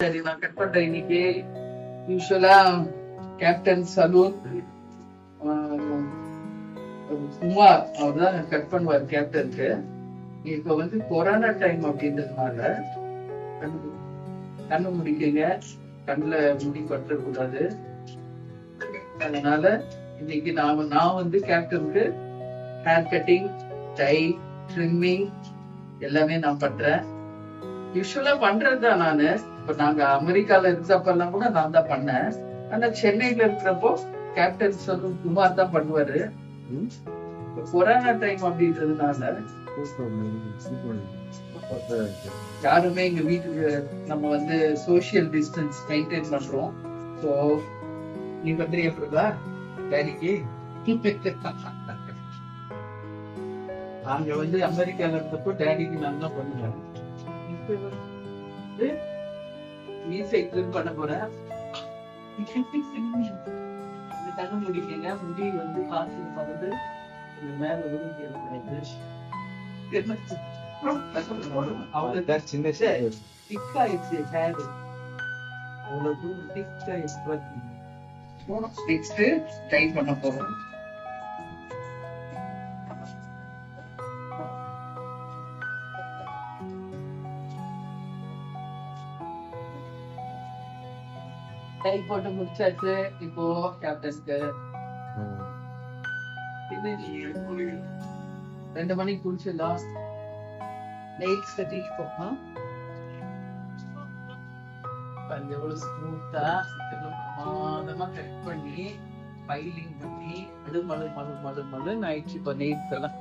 சரி நான் கட் பண்றேன். இன்னைக்கு யூஸ்வலா கேப்டன் சலூன் குமார் அவர் தான் கட் பண்ணுவார் கேப்டனுக்கு இப்போ வந்து கொரோனா டைம் அப்படின்றதுனால கண்ணு கண்ணு முடிக்குங்க. கண்ணுல முடி பற்றக்கூடாது அதனால இன்னைக்கு நான் நான் வந்து கேப்டனுக்கு ஹேர் கட்டிங் டை ட்ரிம்மிங் எல்லாமே நான் பண்றேன். யூஸ்வலா பண்றது தான் இப்ப நாங்க அமெரிக்கால இருந்தப்பெல்லாம் கூட நான் தான் பண்ணேன். ஆனா சென்னையில இருக்கிறப்போ கேப்டன் சலூன் குமார் தான் பண்ணுவாரு. கொரோனா டைம் அப்படின்றதுனால யாருமே எங்க வீட்டுக்கு நம்ம வந்து சோசியல் டிஸ்டன்ஸ் மெயின்டைன் பண்றோம். ஸோ நீ பண்றியா பிரதா டேடிக்கு? நாங்க வந்து அமெரிக்கால இருந்தப்போ டேடிக்கு நான் தான் பண்ணுவேன். ட்ரிம் பண்ண போறேன் இந்த கண்ணு முடிக்கங்க முடி வந்து காசு வந்து இந்த மேல விழுந்து சின்ன திக் ஆயிடுச்சு ஹேர் அவ்வளவு திக் ஆயிடுச்சு. நெக்ஸ்ட் டைப் பண்ண போறோம். டைப் போட்டு முடிச்சாச்சு. இப்போ கேப்டன்ஸ்க்கு ரெண்டு மணிக்கு குளிச்சிடலாம் நைட் கட்டிட்டு போகலாம் பாருங்க எவ்வளவு ஸ்மூத்தா பிரமாதமா கட் பண்ணி ஃபைலிங் பண்ணி மழு மழு மழு மழு மழு ஆயிடுச்சு. இப்போ நெய்ட்ஸ் எல்லாம்.